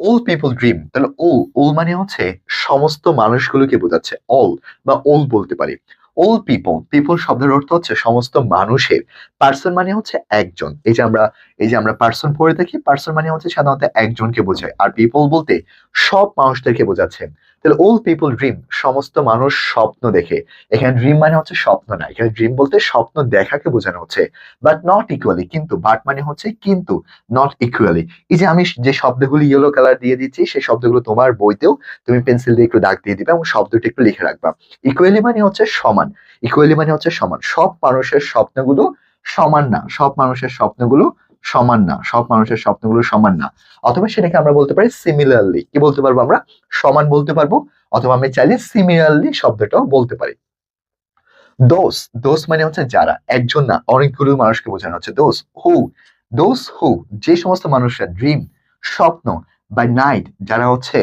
All people dream তাহলে ওল ওল মানে হচ্ছে সমস্ত মানুষগুলোকে বোঝাচ্ছে অল বা ওল বলতে পারি। অল পিপল পিপল শব্দের অর্থ হচ্ছে সমস্ত মানুষের। পার্সন মানে হচ্ছে একজন। এই যে আমরা, এই যে আমরা পার্সন পড়ে থাকি পার্সন মানে হচ্ছে সাধারণত একজনকে বোঝায়। আর পিপল বলতে সব মানুষদেরকে বোঝাচ্ছে। তাহলে অল পিপল ড্রিম সমস্ত মানুষ স্বপ্ন দেখে। এখানে ড্রিম মানে হচ্ছে স্বপ্ন না। এখানে ড্রিম বলতে স্বপ্ন দেখাকে বোঝানো হচ্ছে। বাট নট ইকুয়ালি কিন্তু বাট মানে হচ্ছে কিন্তু নট ইকুয়ালি এই যে আমি যে শব্দগুলো ইয়েলো কালার দিয়ে দিচ্ছি, সেই শব্দগুলো তোমার বইতেও তুমি পেন্সিল দিয়ে একটু দাগ দিয়ে দিবে এবং শব্দটি একটু লিখে রাখবা। ইকুয়ালি মানে হচ্ছে সমান। ইকুয়ালি মানে হচ্ছে সমান। সব মানুষের স্বপ্নগুলো সমান না। সব মানুষের স্বপ্নগুলো সমান না। সব মানুষের স্বপ্নগুলো সমান না। অথবা সেটাকে আমরা বলতে পারি সিমিলারলি কি বলতে পারব আমরা? সমান বলতে পারব। অথবা আমি চাইলে সিমিলারলি শব্দটাও বলতে পারি। দোষ দোষ মানে হচ্ছে যারা। একজন না। অনেকগুলো মানুষকে বোঝানো হচ্ছে। দোষ হু দোষ হু যে সমস্ত মানুষরা ড্রিম স্বপ্ন বাই নাইট যারা হচ্ছে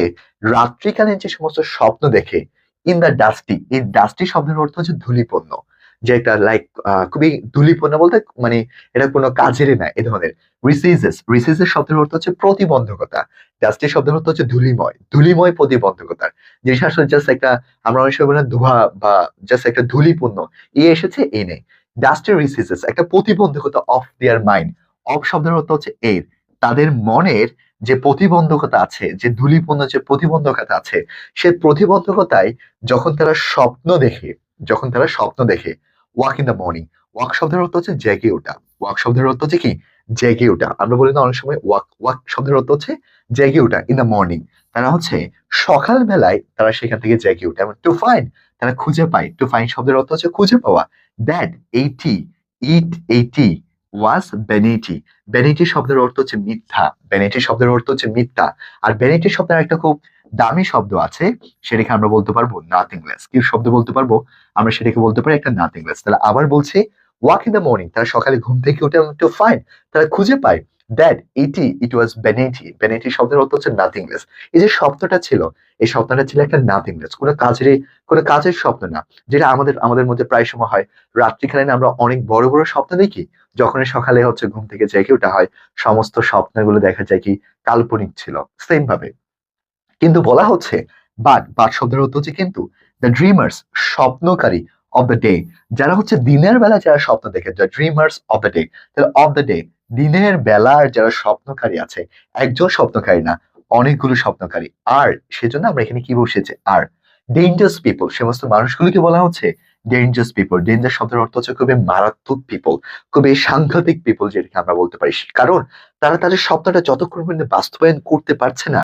রাত্রিকালীন যে সমস্ত স্বপ্ন দেখে ইন দ্য ডাস্টি এই ডাস্টি শব্দের অর্থ হচ্ছে ধূলিপন্ন যে একটা লাইক খুবই ধূলিপন্ন বলতে মানে এটা কোনো কাজেরই না, এ ধরনের। রিসিজেস রিসিজেস শব্দের অর্থ হচ্ছে প্রতিবন্ধকতা। ডাস্টি শব্দের অর্থ হচ্ছে ধূলিময় ধূলিময় প্রতিবন্ধকতার। জিনিস আসলে জাস্ট একটা, আমরা অনেক সময় না বা জাস্ট একটা ধূলিপূর্ণ, এ এসেছে এই নেই। ডাস্টি রিসিজেস একটা প্রতিবন্ধকতা অফ দেয়ার মাইন্ড অফ শব্দের অর্থ হচ্ছে এর। তাদের মনের যে প্রতিবন্ধকতা আছে, যে ধুলিপূর্ণ যে প্রতিবন্ধকতা আছে, সে প্রতিবন্ধকতায় যখন তারা স্বপ্ন দেখে, যখন তারা স্বপ্ন দেখে walk in the morning walk শব্দের অর্থ হচ্ছে জেগে ওঠা। ওয়াক শব্দের অর্থ হচ্ছে কি? জেগে ওঠা। আমরা বলি না অনেক সময় ওয়াক ওয়াক শব্দের অর্থ হচ্ছে জেগে ওঠা ইন দ্য মর্নিং তারা হচ্ছে সকাল বেলায় তারা সেখান থেকে জেগে ওঠে। এবং টু ফাইন তারা খুঁজে পায়। টু ফাইন শব্দের অর্থ হচ্ছে খুঁজে পাওয়া। That eighty it eighty was vanity vanity শব্দের অর্থ হচ্ছে মিথ্যা। ভ্যানিটি শব্দের অর্থ হচ্ছে মিথ্যা। আর ভ্যানিটি শব্দের একটা খুব দামি শব্দ আছে, সেটাকে আমরা বলতে পারব নাথিংলেস কি শব্দ বলতে পারব? আমরা সেটাকে বলতে পারি একটা নাথিংলেস তাহলে আবার বলছে ওয়াক ইন দ্য মর্নিং তারা সকালে ঘুম থেকে উঠে একটু ফাইন তারা খুঁজে পায় দ্যাট ইটি ইট ওয়াজ বেনেটি বেনেটি শব্দের অর্থ হচ্ছে নাথিংলেস এই যে শব্দটা ছিল, এই শব্দটা ছিল একটা নাথিংলেস কোনো কাজের কোনো কাজের স্বপ্ন না, যেটা আমাদের আমাদের মধ্যে প্রায় সময় হয়। রাত্রিকালীন আমরা অনেক বড় বড় স্বপ্ন দেখি যখন সকালে হচ্ছে ঘুম থেকে জেগে ওঠা হয়, সমস্ত স্বপ্নগুলো দেখা যায় কি কাল্পনিক ছিল সেম ভাবে। কিন্তু বলা হচ্ছে বাট বাট শব্দের অর্থ হচ্ছে কিন্তু দ্য ড্রিমার্স স্বপ্নকারী অফ দ্য ডে যারা হচ্ছে দিনের বেলা যারা স্বপ্ন দেখে the dreamers of the day তাহলে অফ দ্য ডে দিনের বেলার যারা স্বপ্নকারী আছে, একজন স্বপ্নকারী না, অনেকগুলো স্বপ্নকারী। আর সেজন্য আমরা এখানে কি বসেছে? আর ডেঞ্জার্স পিপল সমস্ত মানুষগুলোকে বলা হচ্ছে ডেঞ্জার্স পিপল ডেঞ্জার শব্দের অর্থ হচ্ছে খুবই মারাত্মক পিপল খুবই সাংঘাতিক পিপল যেটাকে আমরা বলতে পারি। কারণ তারা তাদের স্বপ্নটা যতক্ষণ পর্যন্ত বাস্তবায়ন করতে পারছে না